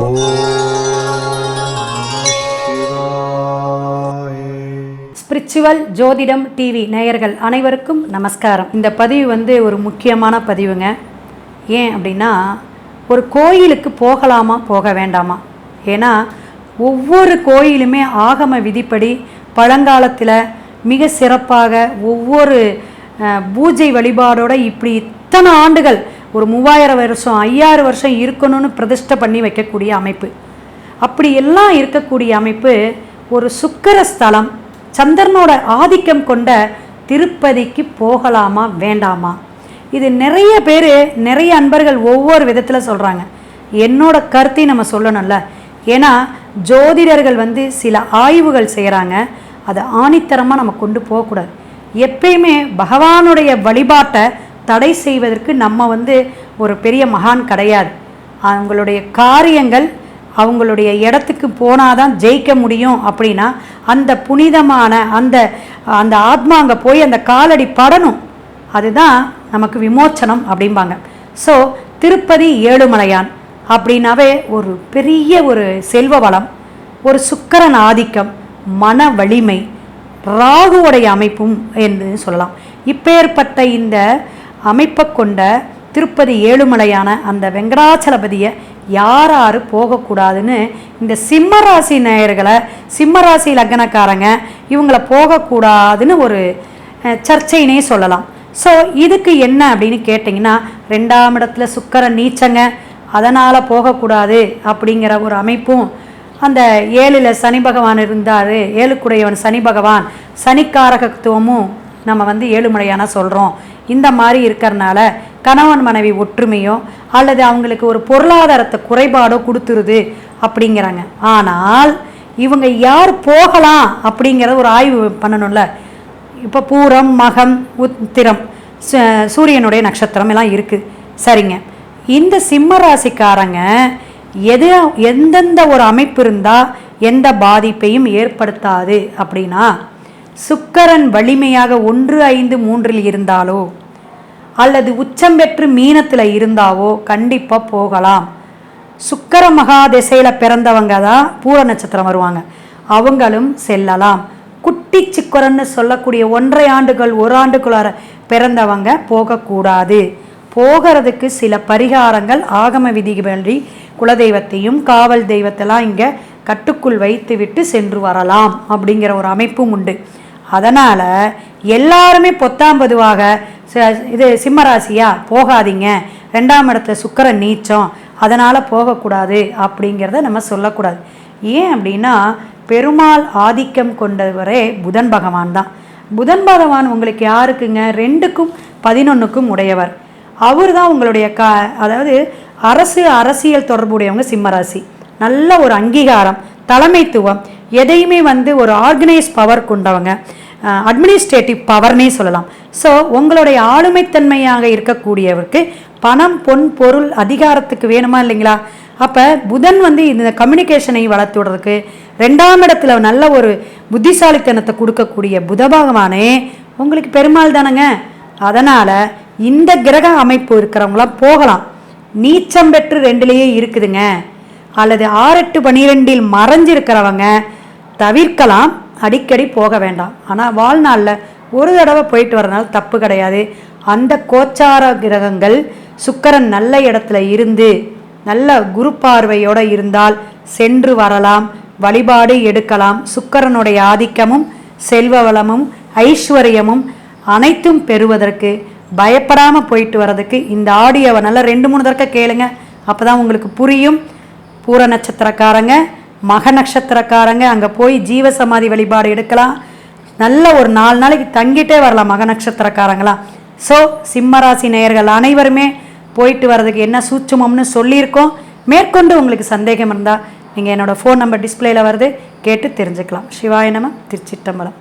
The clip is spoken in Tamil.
ஸ்பிரிச்சுவல் ஜோதிடம் டிவி நேயர்கள் அனைவருக்கும் நமஸ்காரம். இந்த பதிவு வந்து ஒரு முக்கியமான பதிவுங்க. ஏன் அப்படின்னா ஒரு கோயிலுக்கு போகலாமா போக வேண்டாமா? ஏன்னா ஒவ்வொரு கோயிலுமே ஆகம விதிப்படி பழங்காலத்தில் மிக சிறப்பாக ஒவ்வொரு பூஜை வழிபாடோட இப்படி இத்தனை ஆண்டுகள் ஒரு மூவாயிரம் வருஷம் ஐயாயிரம் வருஷம் இருக்கணும்னு பிரதிஷ்டை பண்ணி வைக்கக்கூடிய அமைப்பு. அப்படி எல்லாம் இருக்கக்கூடிய அமைப்பு ஒரு சுக்கர ஸ்தலம் சந்திரனோட ஆதிக்கம் கொண்ட திருப்பதிக்கு போகலாமா வேண்டாமா? இது நிறைய பேர் நிறைய அன்பர்கள் ஒவ்வொரு விதத்தில் சொல்கிறாங்க என்னோட கருத்தையும் நம்ம சொல்லணும்ல. ஏன்னா ஜோதிடர்கள் வந்து சில ஆய்வுகள் செய்கிறாங்க அதை ஆணித்தரமாக நம்ம கொண்டு போகக்கூடாது. எப்பயுமே பகவானுடைய வழிபாட்டை தடை செய்வதற்கு நம்ம வந்து ஒரு பெரிய மகான் கிடையாது. அவங்களுடைய காரியங்கள் அவங்களுடைய இடத்துக்கு போனாதான் ஜெயிக்க முடியும் அப்படின்னா அந்த புனிதமான அந்த அந்த ஆத்மா அங்கே போய் அந்த காலடி படணும். அதுதான் நமக்கு விமோச்சனம் அப்படிம்பாங்க. ஸோ திருப்பதி ஏழுமலையான் அப்படின்னாவே ஒரு பெரிய ஒரு செல்வ வளம் ஒரு சுக்கரன் ஆதிக்கம் மன வலிமை ராகுவுடைய அமைப்பும் என்று சொல்லலாம். இப்பேற்பட்ட இந்த அமைப்பை கொண்ட திருப்பதி ஏழுமலையான அந்த வெங்கடாச்சலபதியை யார் யார் போகக்கூடாதுன்னு இந்த சிம்மராசி நேயர்களை சிம்மராசி லக்னக்காரங்க இவங்களை போகக்கூடாதுன்னு ஒரு சர்ச்சைனே சொல்லலாம். ஸோ இதுக்கு என்ன அப்படின்னு கேட்டிங்கன்னா ரெண்டாம் இடத்துல சுக்கரன் நீச்சங்க அதனால் போகக்கூடாது அப்படிங்கிற ஒரு அமைப்பும் அந்த ஏழில் சனி பகவான் இருந்தார் ஏழுக்குடையவன் சனி பகவான் சனிக்காரகத்துவமும் நம்ம வந்து ஏழுமலையான சொல்கிறோம் இந்த மாதிரி இருக்கிறனால கணவன் மனைவி ஒற்றுமையோ அல்லது அவங்களுக்கு ஒரு பொருளாதாரத்தை குறைபாடோ கொடுத்துருது அப்படிங்கிறாங்க. ஆனால் இவங்க யார் போகலாம் அப்படிங்கிற ஒரு ஆய்வு பண்ணணும்ல. இப்போ பூரம் மகம் உத்திரம் ச- சூரியனுடைய நட்சத்திரம் எல்லாம் இருக்குது சரிங்க. இந்த சிம்ம ராசிக்காரங்க எது எந்தெந்த ஒரு அமைப்பு இருந்தால் எந்த பாதிப்பையும் ஏற்படுத்தாது அப்படின்னா சுக்கரன் வலிமையாக ஒன்று ஐந்து மூன்றில் இருந்தாலோ அல்லது உச்சம் பெற்று மீனத்தில் இருந்தாவோ கண்டிப்பாக போகலாம். சுக்கர மகா திசையில் பிறந்தவங்க தான் பூர நட்சத்திரம் வருவாங்க. அவங்களும் செல்லலாம். குட்டி சிக்கரன்னு சொல்லக்கூடிய ஒன்றரை ஆண்டுகள் ஒரு ஆண்டுக்குள்ளார பிறந்தவங்க போகக்கூடாது. போகிறதுக்கு சில பரிகாரங்கள் ஆகம விதிபடி குலதெய்வத்தையும் காவல் தெய்வத்தெல்லாம் இங்கே கட்டுக்குள் வைத்து விட்டு சென்று வரலாம் அப்படிங்கிற ஒரு அமைப்பும் உண்டு. அதனால் எல்லாருமே பொத்தாம் பொதுவாக ச- இது சிம்மராசியா? போகாதீங்க. ரெண்டாம் இடத்துல சுக்கிரன் நீச்சம். அதனால் போகக்கூடாது அப்படிங்கிறத நம்ம சொல்லக்கூடாது. ஏன் அப்படின்னா பெருமாள் ஆதிக்கம் கொண்டவரே புதன் பகவான் தான். புதன் பகவான் உங்களுக்கு யாருக்குங்க? ரெண்டுக்கும் பதினொன்றுக்கும் உடையவர். அவர் தான் உங்களுடைய க அதாவது அரசு அரசியல் தொடர்புடையவங்க சிம்மராசி. நல்ல ஒரு அங்கீகாரம் தலைமைத்துவம் எதையுமே வந்து ஒரு ஆர்கனைஸ் பவர் கொண்டவங்க. அட்மினிஸ்ட்ரேட்டிவ் பவர்னே சொல்லலாம். ஸோ உங்களுடைய ஆளுமைத்தன்மையாக இருக்கக்கூடியவருக்கு பணம் பொன் பொருள் அதிகாரத்துக்கு வேணுமா இல்லைங்களா? அப்போ புதன் வந்து இந்த கம்யூனிகேஷனை வளர்த்து விடுறதுக்கு ரெண்டாம் இடத்துல நல்ல ஒரு புத்திசாலித்தனத்தை கொடுக்கக்கூடிய புதபகவானே உங்களுக்கு பெருமாள் தானேங்க. அதனால் இந்த கிரக அமைப்பு இருக்கிறவங்களாம் போகலாம். நீச்சம் பெற்று ரெண்டுலேயே இருக்குதுங்க. அல்லது ஆறெட்டு பனிரெண்டில் மறைஞ்சிருக்கிறவங்க தவிர்க்கலாம். அடிக்கடி போக வேண்டாம். ஆனால் வாழ்நாளில் ஒரு தடவை போயிட்டு வரனால தப்பு கிடையாது. அந்த கோச்சார கிரகங்கள் சுக்கரன் நல்ல இடத்துல இருந்து நல்ல குரு பார்வையோடு இருந்தால் சென்று வரலாம் வழிபாடு எடுக்கலாம். சுக்கரனுடைய ஆதிக்கமும் செல்வ வளமும் ஐஸ்வர்யமும் அனைத்தும் பெறுவதற்கு பயப்படாமல் போயிட்டு வர்றதுக்கு இந்த ஆடியோவை நல்லா ரெண்டு மூணு தடவை கேளுங்க. அப்போ தான் உங்களுக்கு புரியும். பூர நட்சத்திரக்காரங்க மக நட்சத்திரக்காரங்க அங்கே போய் ஜீவ சமாதி வழிபாடு எடுக்கலாம். நல்ல ஒரு நாலு நாளைக்கு தங்கிட்டே வரலாம் மக நட்சத்திரக்காரங்களாம் ஸோ சிம்மராசி நேயர்கள் அனைவருமே போயிட்டு வர்றதுக்கு என்ன சூட்சமம்னு சொல்லியிருக்கோம். மேற்கொண்டு உங்களுக்கு சந்தேகம் இருந்தால் நீங்கள் என்னோடய ஃபோன் நம்பர் டிஸ்பிளேல வருது கேட்டு தெரிஞ்சுக்கலாம். சிவாய நம திருச்சிட்டம்பலம்